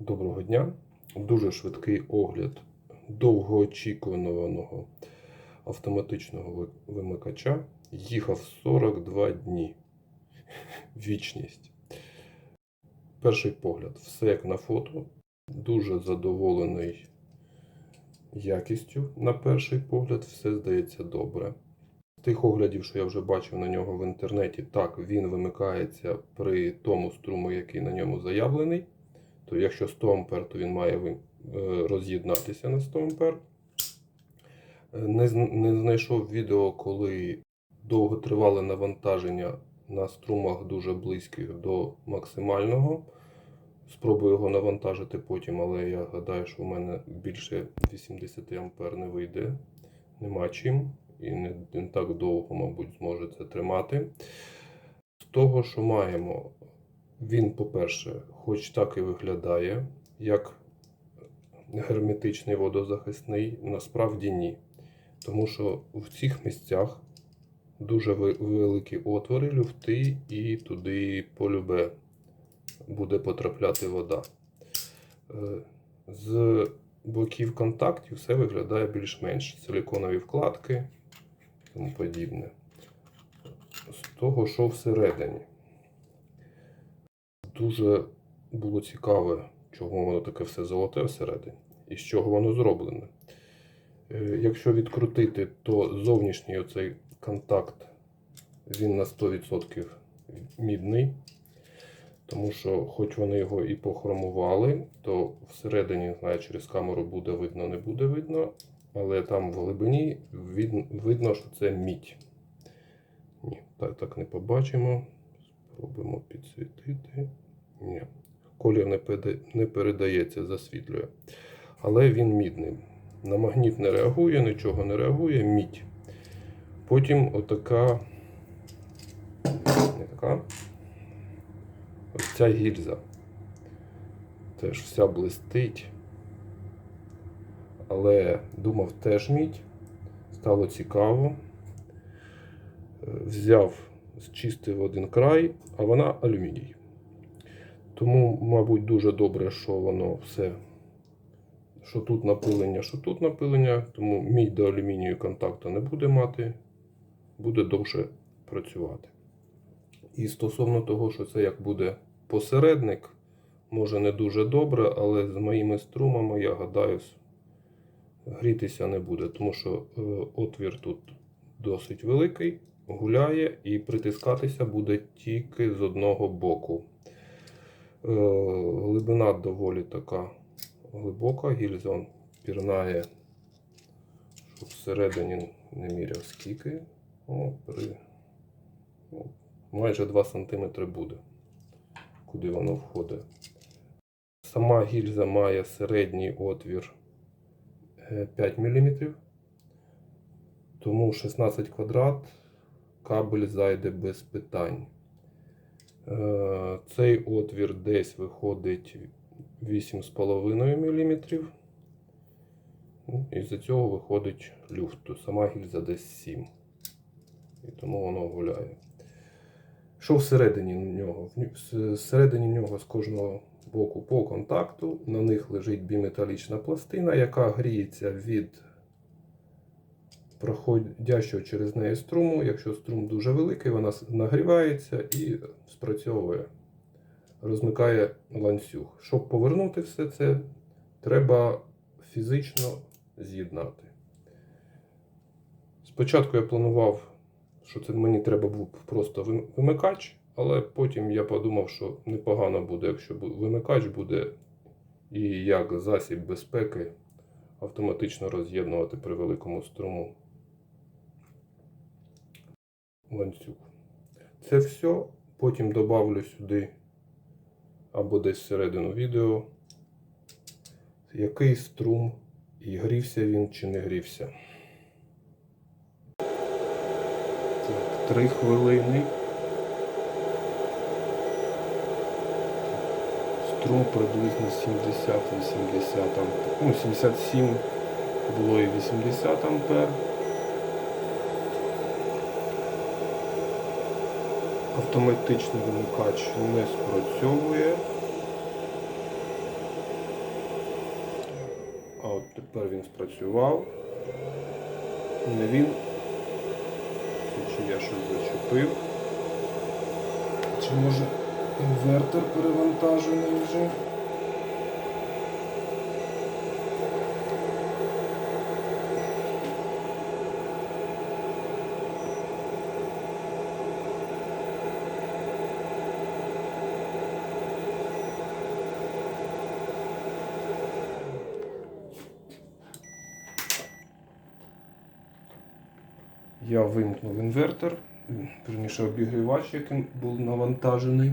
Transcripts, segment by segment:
Доброго дня. Дуже швидкий огляд довгоочікуваного автоматичного вимикача. Їхав 42 дні. Вічність. Перший погляд. Все як на фото. Дуже задоволений якістю на перший погляд. Все здається добре. З тих оглядів, що я вже бачив на нього в інтернеті, так він вимикається при тому струму, який на ньому заявлений. То якщо 100 А, то він має е, роз'єднатися на 100 А. Е, Не, знайшов відео, коли довготривале навантаження на струмах дуже близьких до максимального. Спробую його навантажити потім, але я гадаю, що в мене більше 80 А не вийде. Нема чим. І не так довго, мабуть, зможе це тримати. З того, що маємо, він, по-перше, хоч так і виглядає, як герметичний водозахисний, насправді ні. Тому що в цих місцях дуже великі отвори, люфти, і туди полюбе буде потрапляти вода. Е, З боків контактів все виглядає більш-менш силиконові вкладки і тому подібне. З того, що всередині. Дуже було цікаве, чого воно таке все золоте всередині і з чого воно зроблене. Е, Якщо відкрутити, то зовнішній оцей контакт він на 100% мідний. Тому що, хоч вони його і похромували, то всередині, знаю, через камеру буде видно, не буде видно. Але там в глибині видно, що це мідь. Ні, так, так не побачимо. Спробуємо підсвітити. Ні. Колір не, передається, засвітлює. Але він мідний. На магніт не реагує, нічого не реагує, мідь. Потім отака. Не така. Ось ця гільза. Теж вся блистить. Але думав теж мідь. Стало цікаво. Е, Взяв, зчистив один край, а вона алюміній. Тому, мабуть, дуже добре, що воно все, що тут напилення, що тут напилення, тому мідь до алюмінію контакту не буде мати, буде довше працювати. І стосовно того, що це як буде посередник, може не дуже добре, але з моїми струмами, я гадаю, грітися не буде, тому що е, отвір тут досить великий, гуляє і притискатися буде тільки з одного боку. Е, Глибина доволі така глибока, гільзон пірнає, щоб всередині не міряв скільки. О, при... ну, майже 2 см буде, куди воно входить. Сама гільза має середній отвір е, 5 мм, тому 16 квадрат кабель зайде без питань. Е, Цей отвір десь виходить 8,5 мм. Ну, І з цього виходить люфт. Сама гільза десь 7. І тому воно гуляє. Що всередині нього? Всередині нього з кожного боку по контакту. На них лежить біметалічна пластина, яка гріється від проходящого через неї струму. Якщо струм дуже великий, вона нагрівається і спрацьовує, розмикає ланцюг. Щоб повернути все це, треба фізично з'єднати. Спочатку я планував, що це мені треба був просто вимикач, але потім я подумав, що непогано буде, якщо вимикач буде і як засіб безпеки автоматично роз'єднувати при великому струму ланцюг. Це все. Потім добавлю сюди або десь всередину відео, який струм і грівся він чи не грівся. Так, три хвилини. Струм приблизно 70-80 ампер. Ну, 77 було і 80 ампер. Автоматичний вимикач не спрацьовує. А от тепер він спрацював. Не він. Чи я щось зачепив? Чи може інвертор перевантажений вже? Я вимкнув інвертор, верніше обігрівач, яким був навантажений.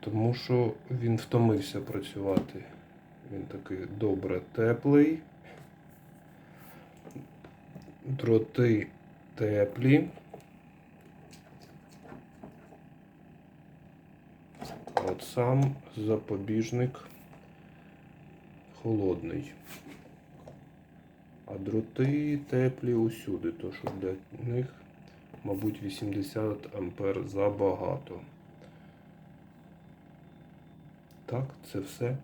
Тому що він втомився працювати. Він такий добре теплий. Дроти теплі. От сам запобіжник холодний. А дроти теплі усюди, то що для них, мабуть, 80 ампер забагато. Так, це все.